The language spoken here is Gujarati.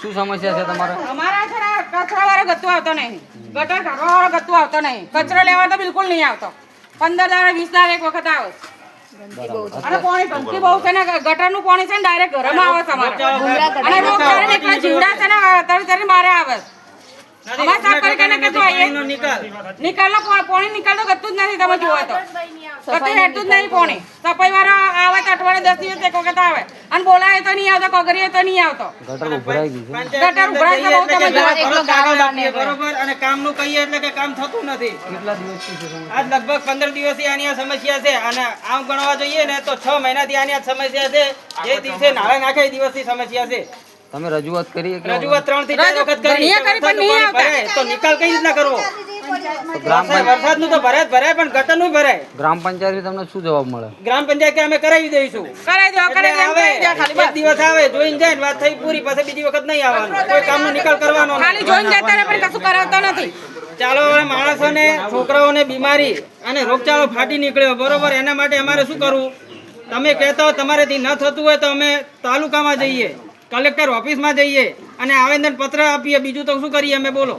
શું સમસ્યા છે તમારે? અમારા છે ને કચરા વાળો ગતું આવતો નહીં. ગટર કાઢવા વાળો ગતું આવતો નહીં. કચરો લેવા તો બિલકુલ નહીં આવતો. પંદર દાડા વીસ દાડા એક વખત આવે અને પાણી ગંદકી બહુ છે ને ગટરનું પાણી છે ને ડાયરેક્ટ ઘરમાં આવે તમારે અને રોગ જીવડા છે ને તરી તરી મારે આવે અમારે સાફ કરી કરીને આવીએ નિકાલનો પા- પાણી નિકાલ તો ગતું જ નથી તમે જુઓ તો. કતું હેઠતું જ નહીં પાણી. સફાઈ વાળો આવે તો અઠવાડિયે દસ દિવસ એક વખત આવે. અને બોલાવે તો નહીં આવતો કગરીએ તો નહીં આવતો. ગટર ઉભરાઈ ગઈ છે. ગટર છે બહુ તમે જુઓ. બરોબર? અને કામનું કહીએ એટલે કે કામ થતું નથી. કેટલા દિવસથી છે આજ લગભગ પંદર દિવસથી આની આ સમસ્યા છે. અને આમ ગણવા જોઈએ ને તો છ મહિનાથી આની આ સમસ્યા છે. જે દિવસે નાળા નાખે દિવસ દિવસની સમસ્યા છે. તમે રજૂઆત કરી રજૂઆત ત્રણથી ચાર વખત કરી પણ નહીં આવતા. તો નિકાલ કઈ રીતના કરવો? ગ્રામ વરસાદનું તો ભરાય ભરાય પણ ગટરનું ભરાય. ગ્રામ પંચાયતથી તમને શું જવાબ મળે? ગ્રામ પંચાયત કે અમે કરાવી દઈશું? કરાઈ દો એટલે આવે ખાલી એક દિવસ આવે જોઈને જાય ને વાત થઈ પૂરી પછી બીજી વખત નહીં આવવાનું. કોઈ કામનો નિકાલ કરવાનો. ખાલી જોઈને જતા રહે પણ કશું કરાવતો નથી. ચાલો હવે માણસોને છોકરાઓને બીમારી અને રોગચાળો ફાટી નીકળ્યો બરોબર? એના માટે અમારે શું કરવું? તમે કહેતા હો તમારેથી ન થતું હોય તો અમે તાલુકામાં જઈએ. કલેક્ટર ઓફિસમાં જઈએ અને આવેદન પત્ર આપીએ બીજું તો શું કરીએ અમે? બોલો.